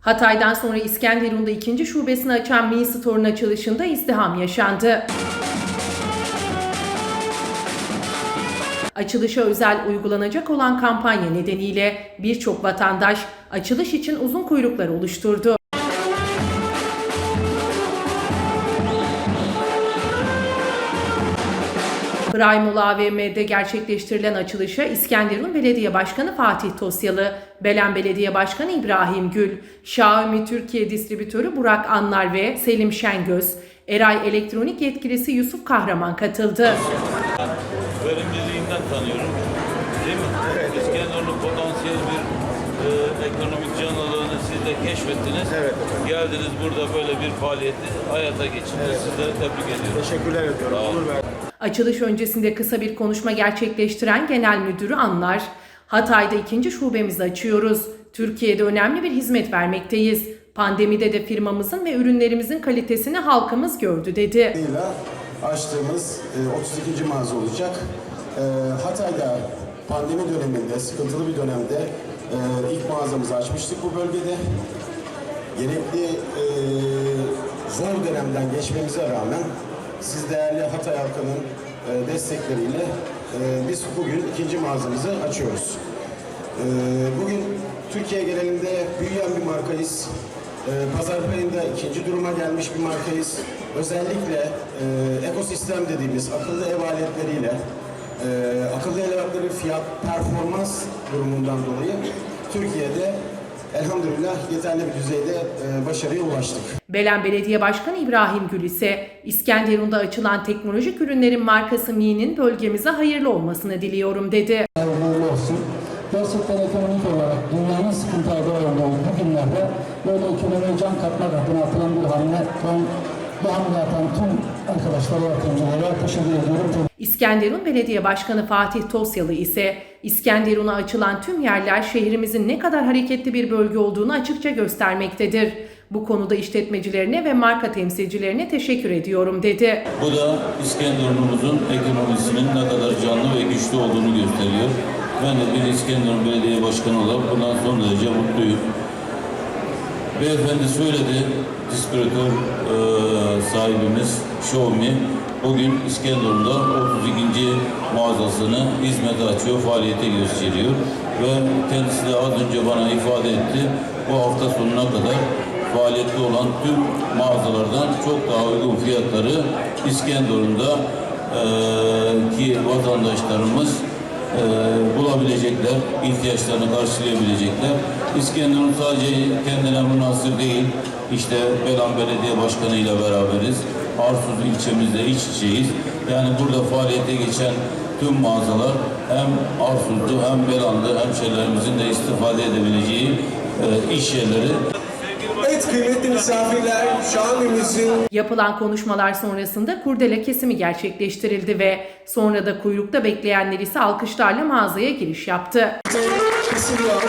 Hatay'dan sonra İskenderun'da ikinci şubesini açan mini store'un açılışında izdiham yaşandı. Açılışa özel uygulanacak olan kampanya nedeniyle birçok vatandaş açılış için uzun kuyruklar oluşturdu. Primal AVM'de gerçekleştirilen açılışa İskenderun Belediye Başkanı Fatih Tosyalı, Belen Belediye Başkanı İbrahim Gül, Xiaomi Türkiye Distribütörü Burak Anlar ve Selim Şengöz, Eray Elektronik Yetkilisi Yusuf Kahraman katıldı. verimliliğinden tanıyorum. Değil mi? İskenderun'un potansiyel bir e, ekonomik canlılığını siz de keşfettiniz. Evet efendim. Geldiniz burada böyle bir faaliyeti hayata geçirdiniz. Sizleri tebrik ediyorum. Teşekkürler ediyorum. Bey. Açılış öncesinde kısa bir konuşma gerçekleştiren Genel Müdürü Anlar, Hatay'da ikinci şubemizi açıyoruz. Türkiye'de önemli bir hizmet vermekteyiz. Pandemide de firmamızın ve ürünlerimizin kalitesini halkımız gördü dedi. açtığımız e, 32. mağaza olacak. E, Hatay'da pandemi döneminde, sıkıntılı bir dönemde e, ilk mağazamızı açmıştık bu bölgede. Gerekli e, zor dönemden geçmemize rağmen siz değerli Hatay halkının e, destekleriyle e, biz bugün ikinci mağazamızı açıyoruz. E, bugün Türkiye genelinde büyüyen bir markayız. Ee, Pazar payında ikinci duruma gelmiş bir markayız. Özellikle e, ekosistem dediğimiz akıllı ev aletleriyle, e, akıllı ev aletleri fiyat performans durumundan dolayı Türkiye'de elhamdülillah yeterli bir düzeyde e, başarıya ulaştık. Belen Belediye Başkanı İbrahim Gül ise İskenderun'da açılan teknolojik ürünlerin markası Mi'nin bölgemize hayırlı olmasını diliyorum dedi. uğurlu olsun. Gerçekten ekonomik olarak dünyanın sıkıntılarda olduğu bu günlerde böyle ekonomiye can katmak adına atılan bir hamle. Bu hamle yapan tüm arkadaşlara, yatırımcılara teşekkür ediyorum. İskenderun Belediye Başkanı Fatih Tosyalı ise İskenderun'a açılan tüm yerler şehrimizin ne kadar hareketli bir bölge olduğunu açıkça göstermektedir. Bu konuda işletmecilerine ve marka temsilcilerine teşekkür ediyorum dedi. Bu da İskenderun'umuzun ekonomisinin ne kadar canlı ve güçlü olduğunu gösteriyor. Ben de bir İskenderun Belediye Başkanı olarak bundan son derece mutluyum. Beyefendi söyledi, distribütör e, sahibimiz Xiaomi bugün İskenderun'da 32. mağazasını hizmete açıyor, faaliyete gösteriyor. Ve kendisi de az önce bana ifade etti, bu hafta sonuna kadar faaliyette olan tüm mağazalardan çok daha uygun fiyatları İskenderun'da e, ki vatandaşlarımız e, bulabilecekler, ihtiyaçlarını karşılayabilecekler. İskenderun sadece kendine münasır değil, işte Belan Belediye Başkanı ile beraberiz. Arsuz ilçemizde iç içeyiz. Yani burada faaliyete geçen tüm mağazalar hem Arsuzlu hem Belanlı hemşehrilerimizin de istifade edebileceği e, iş yerleri. Evet kıymetli misafirler, Şamimizin Yapılan konuşmalar sonrasında kurdele kesimi gerçekleştirildi ve sonra da kuyrukta bekleyenler ise alkışlarla mağazaya giriş yaptı. kesiliyor.